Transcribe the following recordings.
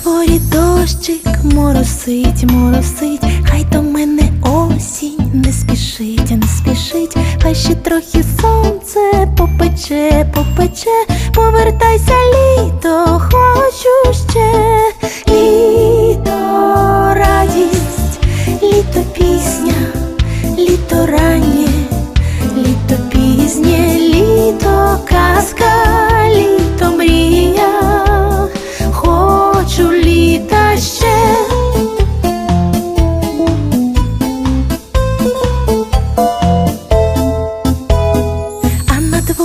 дворі дощик моросить, моросить, хай до мене осінь не спішить, не спішить, хай ще трохи сонце попече, попече, повертайся літо.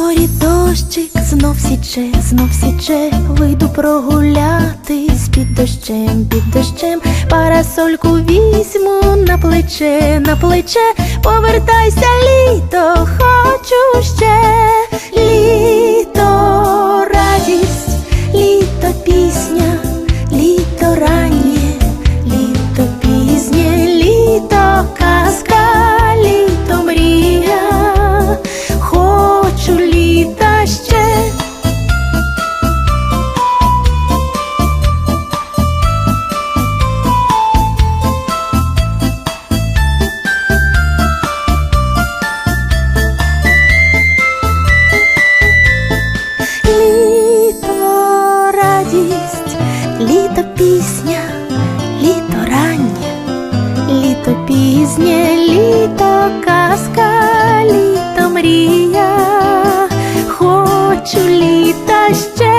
дворі дощик знов січе, знов січе, вийду прогулятись під дощем, під дощем, парасольку візьму на плече, на плече, повертайся літо. радість, літо пісня, літо раннє, літо пізнє, літо казка, літо мрія, хочу літа ще.